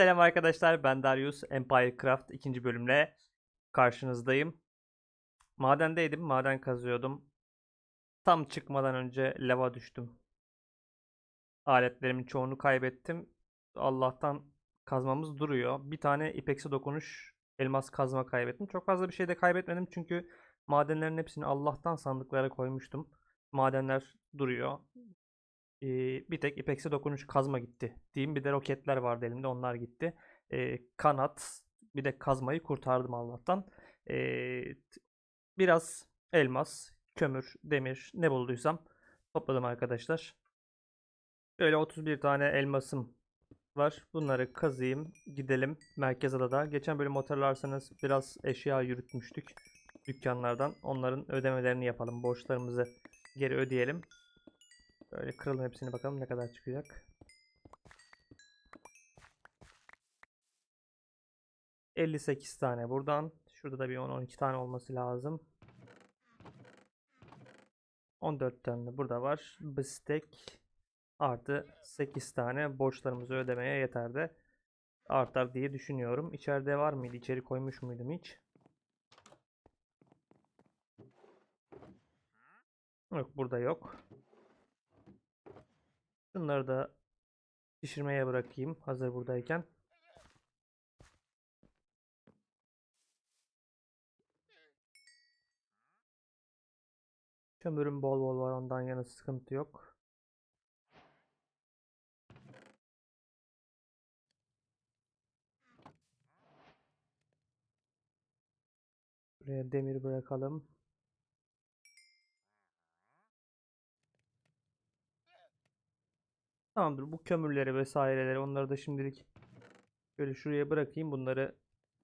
Selam arkadaşlar ben Darius Empire Craft ikinci bölümle karşınızdayım. Madendeydim, maden kazıyordum. Tam çıkmadan önce lava düştüm. Aletlerimin çoğunu kaybettim. Allah'tan kazmamız duruyor. Bir tane ipeksi dokunuş elmas kazma kaybettim. Çok fazla bir şey de kaybetmedim çünkü madenlerin hepsini Allah'tan sandıklara koymuştum. Madenler duruyor. Ee, bir tek ipeksi dokunuş kazma gitti. Diyeyim bir de roketler vardı elimde onlar gitti. Ee, kanat bir de kazmayı kurtardım Allah'tan. T- biraz elmas, kömür, demir ne bulduysam topladım arkadaşlar. Böyle 31 tane elmasım var. Bunları kazıyım. Gidelim merkez adada. Geçen bölüm hatırlarsanız biraz eşya yürütmüştük dükkanlardan. Onların ödemelerini yapalım. Borçlarımızı geri ödeyelim. Böyle kıralım hepsini bakalım ne kadar çıkacak. 58 tane buradan. Şurada da bir 10-12 tane olması lazım. 14 tane burada var. Bistek artı 8 tane borçlarımızı ödemeye yeter de artar diye düşünüyorum. İçeride var mıydı? İçeri koymuş muydum hiç? Yok burada yok. Şunları da pişirmeye bırakayım hazır buradayken. Kömürüm bol bol var ondan yana sıkıntı yok. Buraya demir bırakalım. Tamamdır. Bu kömürleri vesaireleri onları da şimdilik şöyle şuraya bırakayım. Bunları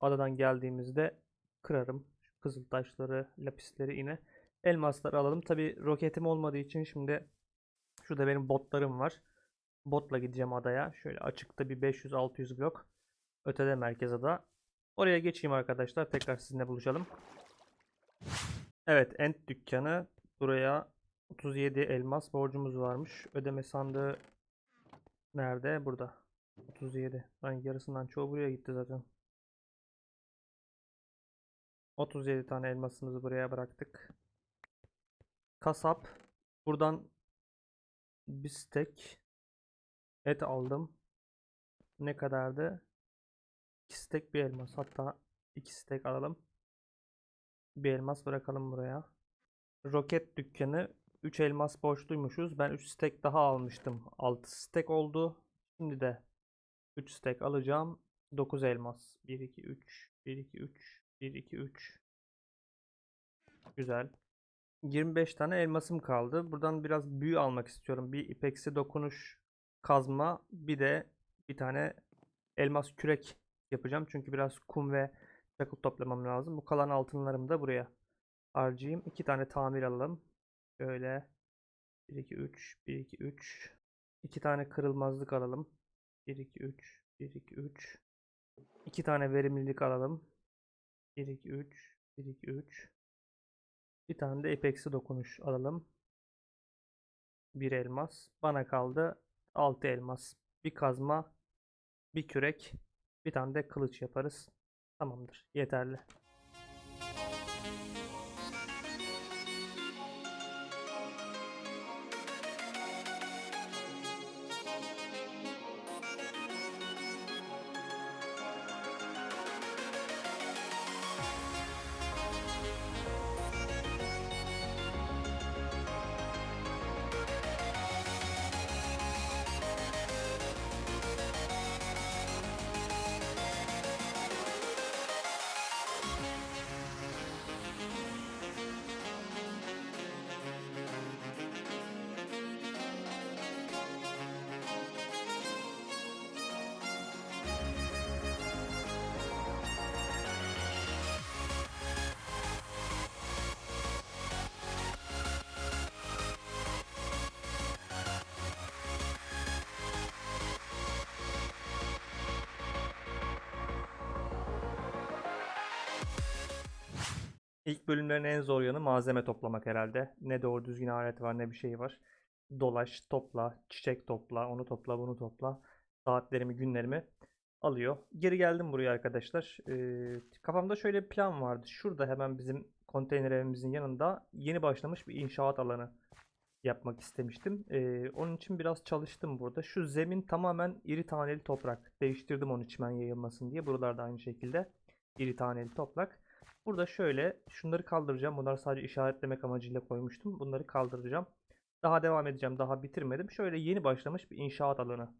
adadan geldiğimizde kırarım. Şu kızıl taşları, lapisleri yine. Elmasları alalım. Tabi roketim olmadığı için şimdi şurada benim botlarım var. Botla gideceğim adaya. Şöyle açıkta bir 500-600 blok. Ötede merkez ada. Oraya geçeyim arkadaşlar. Tekrar sizinle buluşalım. Evet, End dükkanı. Buraya 37 elmas borcumuz varmış. Ödeme sandığı Nerede? Burada. 37. Lan yarısından çoğu buraya gitti zaten. 37 tane elmasımızı buraya bıraktık. Kasap. Buradan bir stek et aldım. Ne kadardı? 2 stek bir elmas. Hatta 2 stek alalım. Bir elmas bırakalım buraya. Roket dükkanı 3 elmas borçluymuşuz. Ben 3 stek daha almıştım. 6 stek oldu. Şimdi de 3 stek alacağım. 9 elmas. 1 2 3 1 2 3 1 2 3 Güzel. 25 tane elmasım kaldı. Buradan biraz büyü almak istiyorum. Bir ipeksi dokunuş kazma, bir de bir tane elmas kürek yapacağım. Çünkü biraz kum ve çakıl toplamam lazım. Bu kalan altınlarımı da buraya harcayayım. 2 tane tamir alalım. Şöyle 1 2 3 1 2 3 2 tane kırılmazlık alalım. 1 2 3 1 2 3 2 tane verimlilik alalım. 1 2 3 1 2 3 Bir tane de ipeksi dokunuş alalım. Bir elmas. Bana kaldı 6 elmas. Bir kazma, bir kürek, bir tane de kılıç yaparız. Tamamdır. Yeterli. İlk bölümlerin en zor yanı malzeme toplamak herhalde. Ne doğru düzgün alet var ne bir şey var. Dolaş, topla, çiçek topla, onu topla, bunu topla. Saatlerimi, günlerimi alıyor. Geri geldim buraya arkadaşlar. Ee, kafamda şöyle bir plan vardı. Şurada hemen bizim konteyner evimizin yanında yeni başlamış bir inşaat alanı yapmak istemiştim. Ee, onun için biraz çalıştım burada. Şu zemin tamamen iri taneli toprak. Değiştirdim onun çimen yayılmasın diye. Buralarda aynı şekilde iri taneli toprak. Burada şöyle şunları kaldıracağım. Bunları sadece işaretlemek amacıyla koymuştum. Bunları kaldıracağım. Daha devam edeceğim. Daha bitirmedim. Şöyle yeni başlamış bir inşaat alanı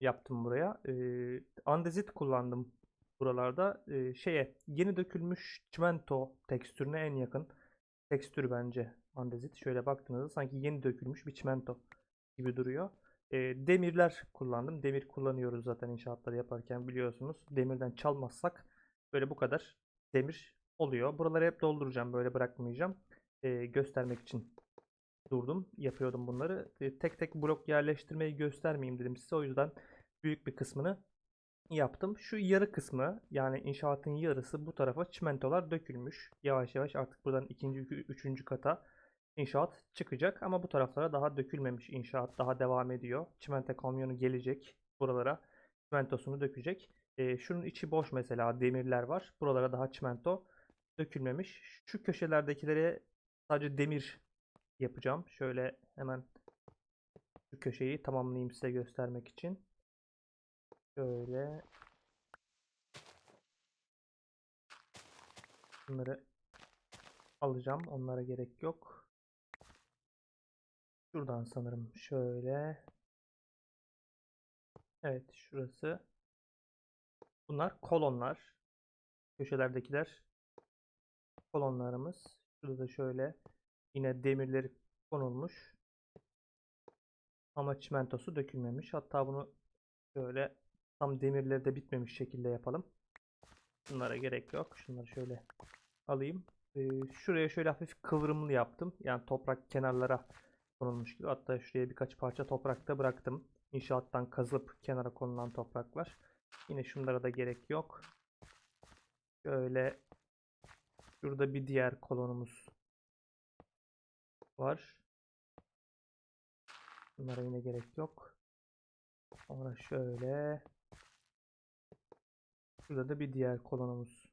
yaptım buraya. Ee, andezit kullandım buralarda. Ee, şeye yeni dökülmüş çimento tekstürüne en yakın tekstür bence andezit. Şöyle baktığınızda sanki yeni dökülmüş bir çimento gibi duruyor. Ee, demirler kullandım. Demir kullanıyoruz zaten inşaatları yaparken biliyorsunuz. Demirden çalmazsak böyle bu kadar demir oluyor. Buraları hep dolduracağım. Böyle bırakmayacağım. Ee, göstermek için durdum. Yapıyordum bunları. Ee, tek tek blok yerleştirmeyi göstermeyeyim dedim size. O yüzden büyük bir kısmını yaptım. Şu yarı kısmı yani inşaatın yarısı bu tarafa çimentolar dökülmüş. Yavaş yavaş artık buradan ikinci, üçüncü kata inşaat çıkacak. Ama bu taraflara daha dökülmemiş inşaat daha devam ediyor. Çimento kamyonu gelecek buralara çimentosunu dökecek. Ee, şunun içi boş mesela demirler var. Buralara daha çimento dökülmemiş. Şu köşelerdekilere sadece demir yapacağım. Şöyle hemen şu köşeyi tamamlayayım size göstermek için. Şöyle bunları alacağım. Onlara gerek yok. Şuradan sanırım şöyle. Evet şurası. Bunlar kolonlar. Köşelerdekiler kolonlarımız. Şurada da şöyle yine demirleri konulmuş. Ama çimentosu dökülmemiş. Hatta bunu şöyle tam demirleri de bitmemiş şekilde yapalım. Bunlara gerek yok. Şunları şöyle alayım. Ee, şuraya şöyle hafif kıvrımlı yaptım. Yani toprak kenarlara konulmuş gibi. Hatta şuraya birkaç parça toprak da bıraktım. İnşaattan kazılıp kenara konulan topraklar. Yine şunlara da gerek yok. Şöyle şurada bir diğer kolonumuz var. Bunlara yine gerek yok. Sonra şöyle şurada da bir diğer kolonumuz.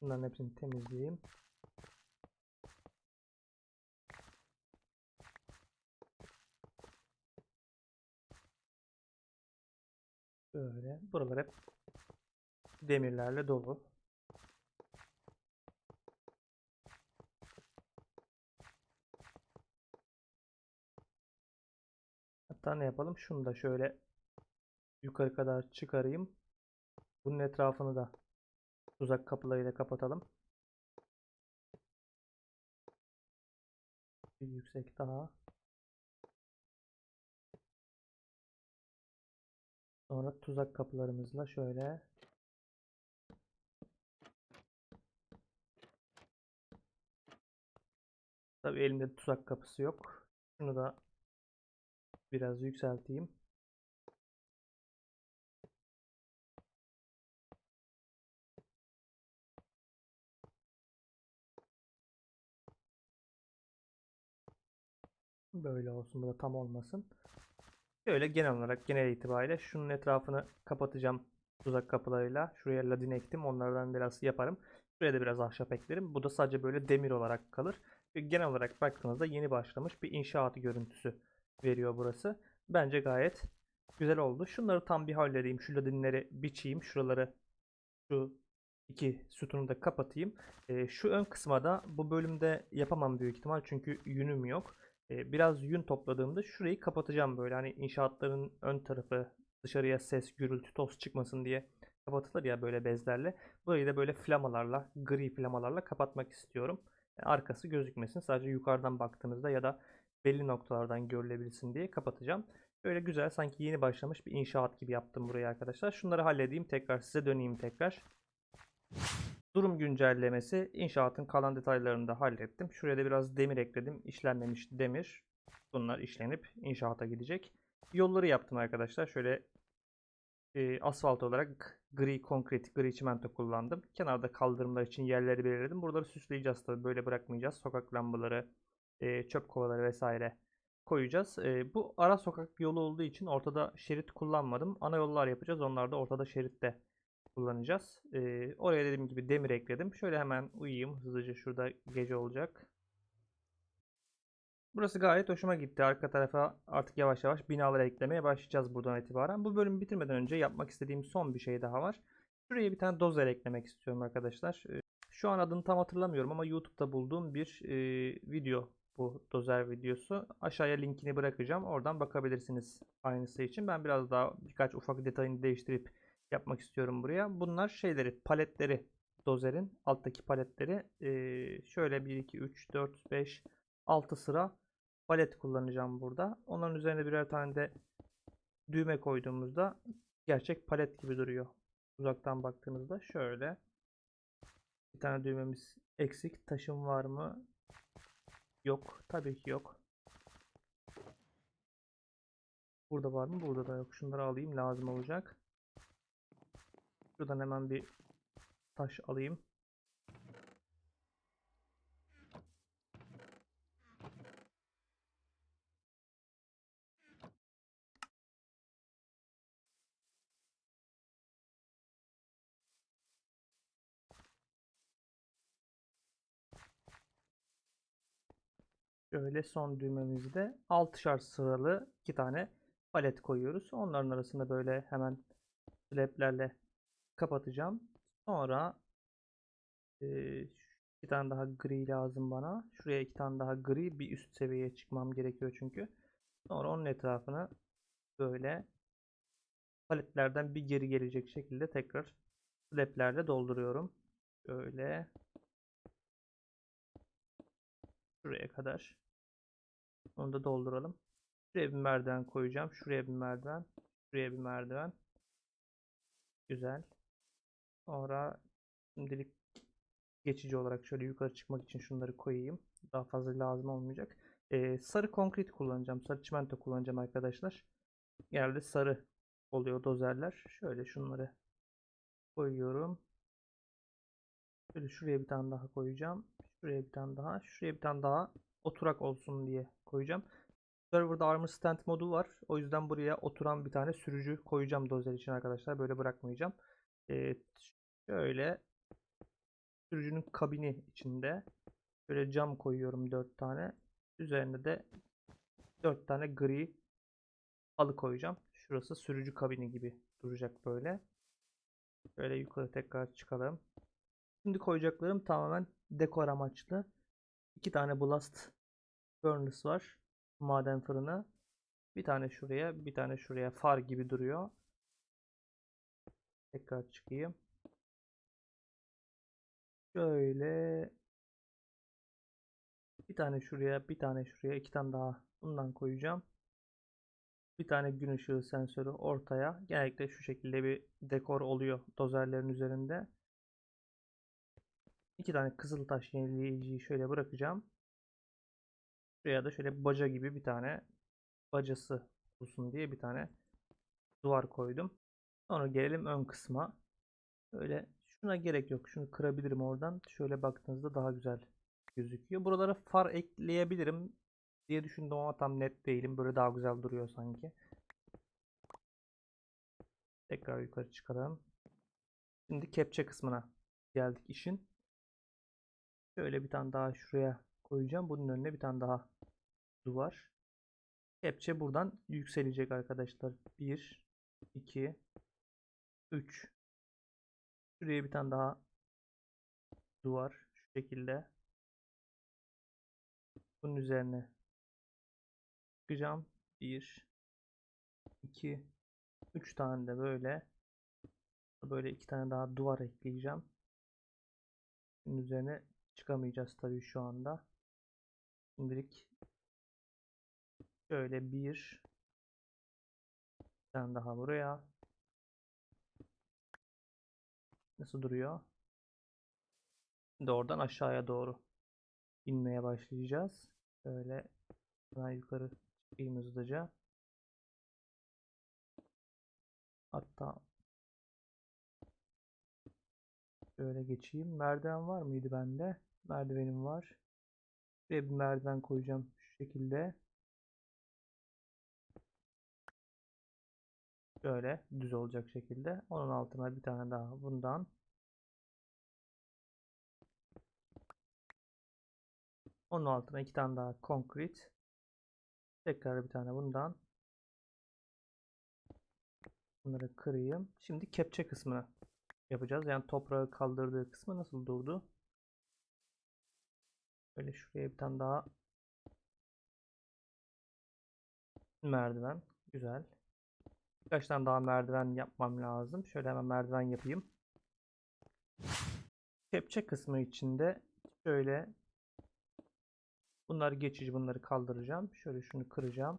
Bunların hepsini temizleyeyim. Böyle. Buralar hep demirlerle dolu. Hatta ne yapalım? Şunu da şöyle yukarı kadar çıkarayım. Bunun etrafını da tuzak kapılarıyla kapatalım. Bir yüksek daha. Sonra tuzak kapılarımızla şöyle Tabii elimde tuzak kapısı yok. Şunu da biraz yükselteyim. Böyle olsun. Bu da tam olmasın. Şöyle genel olarak genel itibariyle şunun etrafını kapatacağım tuzak kapılarıyla. Şuraya ladin ektim. Onlardan biraz yaparım. Şuraya da biraz ahşap eklerim. Bu da sadece böyle demir olarak kalır. Ve genel olarak baktığınızda yeni başlamış bir inşaat görüntüsü veriyor burası. Bence gayet güzel oldu. Şunları tam bir halledeyim. Şu ladinleri biçeyim. Şuraları şu iki sütunu da kapatayım. Ee, şu ön kısma da bu bölümde yapamam büyük ihtimal. Çünkü yünüm yok. Ee, biraz yün topladığımda şurayı kapatacağım böyle. Hani inşaatların ön tarafı dışarıya ses, gürültü, toz çıkmasın diye kapatılır ya böyle bezlerle. Burayı da böyle flamalarla, gri flamalarla kapatmak istiyorum. Yani arkası gözükmesin. Sadece yukarıdan baktığınızda ya da belli noktalardan görülebilsin diye kapatacağım. Böyle güzel sanki yeni başlamış bir inşaat gibi yaptım burayı arkadaşlar. Şunları halledeyim tekrar size döneyim tekrar. Durum güncellemesi inşaatın kalan detaylarını da hallettim. Şuraya da biraz demir ekledim. İşlenmemiş demir. Bunlar işlenip inşaata gidecek. Yolları yaptım arkadaşlar. Şöyle e, asfalt olarak gri konkret, gri çimento kullandım. Kenarda kaldırımlar için yerleri belirledim. Buraları süsleyeceğiz tabii. Böyle bırakmayacağız. Sokak lambaları, e, çöp kovaları vesaire koyacağız. E, bu ara sokak yolu olduğu için ortada şerit kullanmadım. Ana yollar yapacağız. Onlar da ortada şeritte kullanacağız. E, oraya dediğim gibi demir ekledim. Şöyle hemen uyuyayım. Hızlıca şurada gece olacak. Burası gayet hoşuma gitti. Arka tarafa artık yavaş yavaş binalar eklemeye başlayacağız buradan itibaren. Bu bölümü bitirmeden önce yapmak istediğim son bir şey daha var. Şuraya bir tane dozer eklemek istiyorum arkadaşlar. Ee, Şu an adını tam hatırlamıyorum ama YouTube'da bulduğum bir e, video bu dozer videosu. Aşağıya linkini bırakacağım. Oradan bakabilirsiniz aynısı için. Ben biraz daha birkaç ufak detayını değiştirip yapmak istiyorum buraya. Bunlar şeyleri, paletleri dozerin alttaki paletleri. Ee, şöyle 1 2 3 4 5 6 sıra palet kullanacağım burada. Onların üzerine birer tane de düğme koyduğumuzda gerçek palet gibi duruyor. Uzaktan baktığınızda şöyle. Bir tane düğmemiz eksik. Taşım var mı? Yok. Tabii ki yok. Burada var mı? Burada da yok. Şunları alayım. Lazım olacak. Şuradan hemen bir taş alayım. Şöyle son düğmemizde 6'şar sıralı iki tane palet koyuyoruz. Onların arasında böyle hemen slablerle kapatacağım. Sonra eee, iki tane daha gri lazım bana. Şuraya iki tane daha gri bir üst seviyeye çıkmam gerekiyor çünkü. Sonra onun etrafını böyle paletlerden bir geri gelecek şekilde tekrar slablerle dolduruyorum. Şöyle şuraya kadar. Onu da dolduralım. Şuraya bir merdiven koyacağım. Şuraya bir merdiven. Şuraya bir merdiven. Güzel. Sonra şimdilik geçici olarak şöyle yukarı çıkmak için şunları koyayım. Daha fazla lazım olmayacak. Ee, sarı konkrit kullanacağım. Sarı çimento kullanacağım arkadaşlar. Genelde sarı oluyor dozerler. Şöyle şunları koyuyorum. Şöyle şuraya bir tane daha koyacağım. Şuraya bir tane daha. Şuraya bir tane daha oturak olsun diye koyacağım. Server'da Armor Stand modu var. O yüzden buraya oturan bir tane sürücü koyacağım dozer için arkadaşlar. Böyle bırakmayacağım. Evet. Şöyle sürücünün kabini içinde böyle cam koyuyorum 4 tane. Üzerine de 4 tane gri halı koyacağım. Şurası sürücü kabini gibi duracak böyle. Böyle yukarı tekrar çıkalım. Şimdi koyacaklarım tamamen dekor amaçlı. İki tane blast furnace var. Maden fırını. Bir tane şuraya, bir tane şuraya far gibi duruyor. Tekrar çıkayım. Şöyle bir tane şuraya, bir tane şuraya, iki tane daha bundan koyacağım. Bir tane gün ışığı sensörü ortaya. Genellikle şu şekilde bir dekor oluyor dozerlerin üzerinde. İki tane kızıltaş yenileyiciyi şöyle bırakacağım. Şuraya da şöyle baca gibi bir tane bacası olsun diye bir tane duvar koydum. Sonra gelelim ön kısma. Böyle şuna gerek yok. Şunu kırabilirim oradan. Şöyle baktığınızda daha güzel gözüküyor. Buralara far ekleyebilirim diye düşündüm ama tam net değilim. Böyle daha güzel duruyor sanki. Tekrar yukarı çıkalım. Şimdi kepçe kısmına geldik işin. Şöyle bir tane daha şuraya koyacağım. Bunun önüne bir tane daha duvar. Kepçe buradan yükselecek arkadaşlar. 1 2 3 Şuraya bir tane daha duvar şu şekilde. Bunun üzerine çıkacağım. 1 2 3 tane de böyle böyle iki tane daha duvar ekleyeceğim. Bunun üzerine çıkamayacağız tabii şu anda. Şimdilik şöyle bir tane daha buraya. Nasıl duruyor? Şimdi oradan aşağıya doğru inmeye başlayacağız. Böyle ben yukarı çıkayım hızlıca. Hatta şöyle geçeyim. Merdiven var mıydı bende? Merdivenim var. Buraya bir merdiven koyacağım şu şekilde. Şöyle düz olacak şekilde. Onun altına bir tane daha bundan. Onun altına iki tane daha concrete. Tekrar bir tane bundan. Bunları kırayım. Şimdi kepçe kısmını yapacağız. Yani toprağı kaldırdığı kısmı nasıl durdu? Böyle şuraya bir tane daha merdiven. Güzel. Birkaç tane daha merdiven yapmam lazım. Şöyle hemen merdiven yapayım. Kepçe kısmı içinde şöyle bunlar geçici bunları kaldıracağım. Şöyle şunu kıracağım.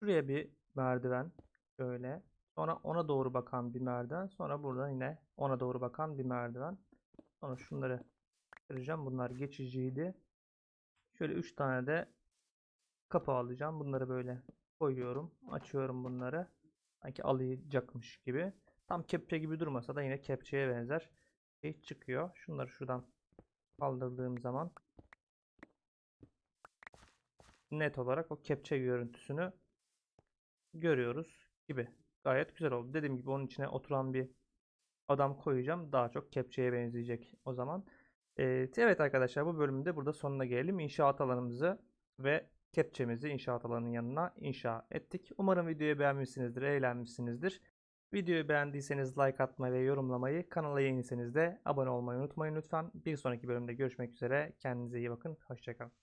Şuraya bir merdiven şöyle. Sonra ona doğru bakan bir merdiven. Sonra buradan yine ona doğru bakan bir merdiven. Sonra şunları kıracağım. Bunlar geçiciydi. Şöyle 3 tane de kapı alacağım. Bunları böyle koyuyorum. Açıyorum bunları. Sanki alacakmış gibi. Tam kepçe gibi durmasa da yine kepçeye benzer şey çıkıyor. Şunları şuradan kaldırdığım zaman net olarak o kepçe görüntüsünü görüyoruz gibi. Gayet güzel oldu. Dediğim gibi onun içine oturan bir adam koyacağım. Daha çok kepçeye benzeyecek o zaman. Ee, evet arkadaşlar bu bölümde burada sonuna gelelim. İnşaat alanımızı ve kepçemizi inşaat alanının yanına inşa ettik. Umarım videoyu beğenmişsinizdir, eğlenmişsinizdir. Videoyu beğendiyseniz like atmayı ve yorumlamayı, kanala yeniyseniz de abone olmayı unutmayın lütfen. Bir sonraki bölümde görüşmek üzere. Kendinize iyi bakın. Hoşçakalın.